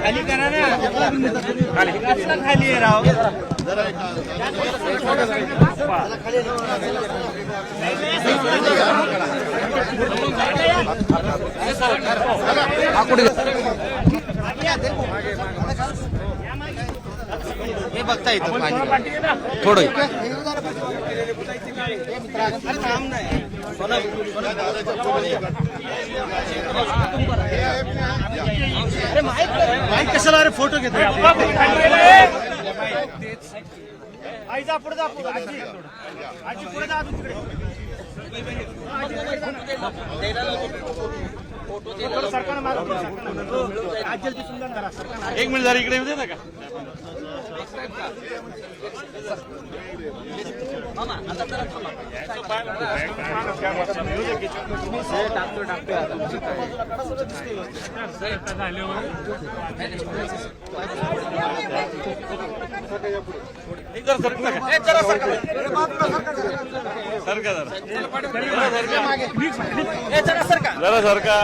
खाली करा ना खाली राव हे बघता येतं थोडं. अरे नाही माईक कशाला अरे फोटो घेतो आई जा पुढे जा पुढे. आजी. आजी पुढे जा तिकडे. थोडं सरकारनं मारून दे, सरकारनं. आजीला दिसून द्या ना जरा, सरकारनं. एक मिनिट जरा इकडे येऊ दे ना का एक जरा सरकता सरका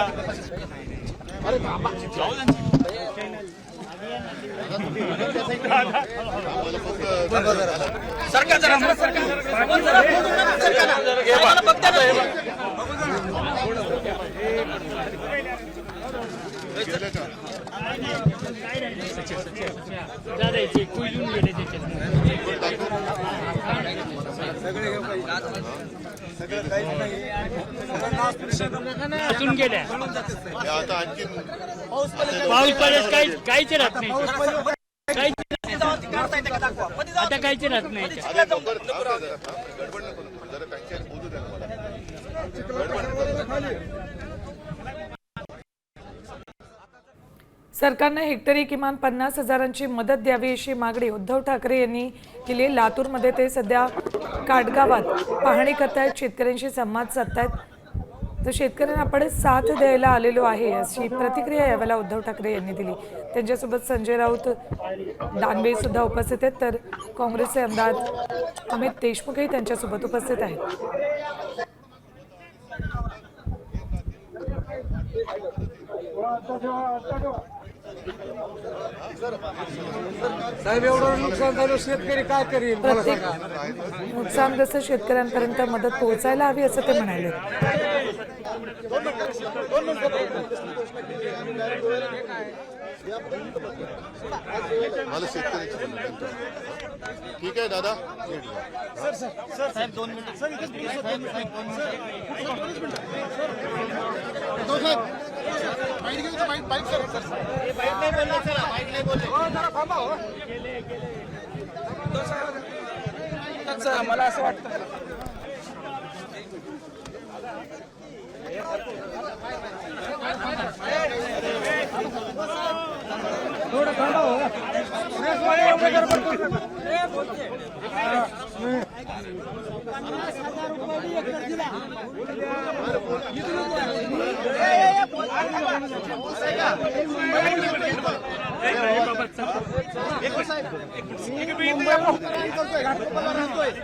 सरका जरा घे अजून गेल्या आता आणखी पाऊस पडेल काही काहीच राहत नाही काहीच आता काहीच राहत नाही गडबड नको जरा त्यांच्या बोलू द्या मला गडबड सरकारनं हेक्टरी किमान पन्नास हजारांची मदत द्यावी अशी मागणी उद्धव ठाकरे यांनी केली. लातूरमध्ये ते सध्या काटगावात पाहणी करतायत शेतकऱ्यांशी संवाद साधतायत. तर शेतकऱ्यांना आपण साथ द्यायला आलेलो आहे अशी प्रतिक्रिया यावेळेला उद्धव ठाकरे यांनी दिली. त्यांच्यासोबत संजय राऊत दानवे सुद्धा उपस्थित आहेत. तर काँग्रेसचे आमदार अमित देशमुखही त्यांच्यासोबत उपस्थित आहेत. प्रत्येक नुकसानग्रस्त शेतकऱ्यांपर्यंत मदत पोहोचायला हवी असं ते म्हणाले. मला शेतकऱ्याची ठीक आहे दादा सर साहेब दोन मिनिटं सर इथेच please, सर मिनिटं, दोन मिनिटं. सर बाईक नाही बोलले चला बाईक नाही बोलले मला असं वाटतं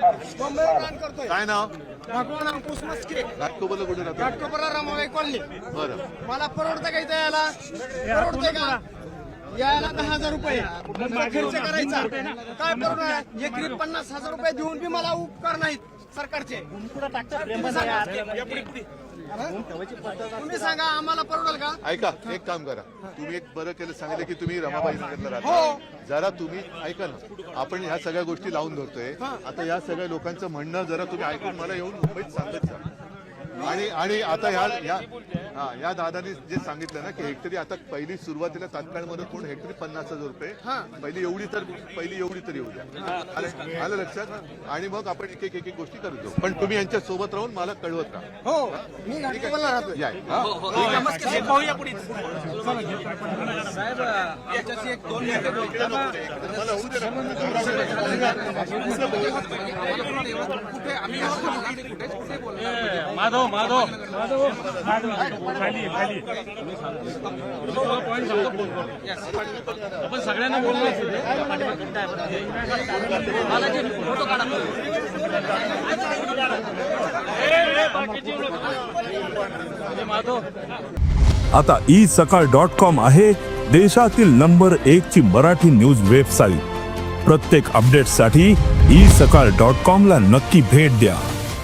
काय नाव? घाटकोपरला कुठे राहतो? घाटकोपरा रमाबाई कॉलनी. बरं. मला परवडतं का इथं यायला परवडते का? यायला दहा हजार रुपये. खर्च करायचा. काय परवडणार एकरी पन्नास हजार रुपये देऊन बी मला उपकार नाहीत सरकारचे. तुम्ही सांगा. आम्हाला परवडेल का? ऐका एक काम करा. तुम्ही एक बरं केलं सांगितलं की तुम्ही रमाबाई नगरला हो. राहता जरा तुम्ही ऐका ना आपण ह्या सगळ्या गोष्टी लावून धरतोय. आता या सगळ्या लोकांचं म्हणणं जरा तुम्ही ऐकून मला येऊन मुंबईत सांगत जा. आणि आणि आता ह्या या हा या दादाने जे सांगितलं ना की हेक्टरी आता पहिली सुरुवातीला तात्काळ मदत कोण हेक्टरी पन्नास हजार रुपये पहिली एवढी तर पहिली एवढी तर येऊ द्या आलं लक्षात? आणि मग आपण एक एक एक गोष्टी करत पण तुम्ही यांच्या सोबत राहून मला कळवत राहा. हो माधव माधव. माधव या खाली मला होऊ दे आपण सगळ्यांना बोललो. माधव आता ई सकाळ डॉट कॉम आहे देशातील नंबर एक ची मराठी न्यूज वेबसाईट. प्रत्येक अपडेटसाठी ई सकाळ डॉट कॉम ला नक्की भेट द्या.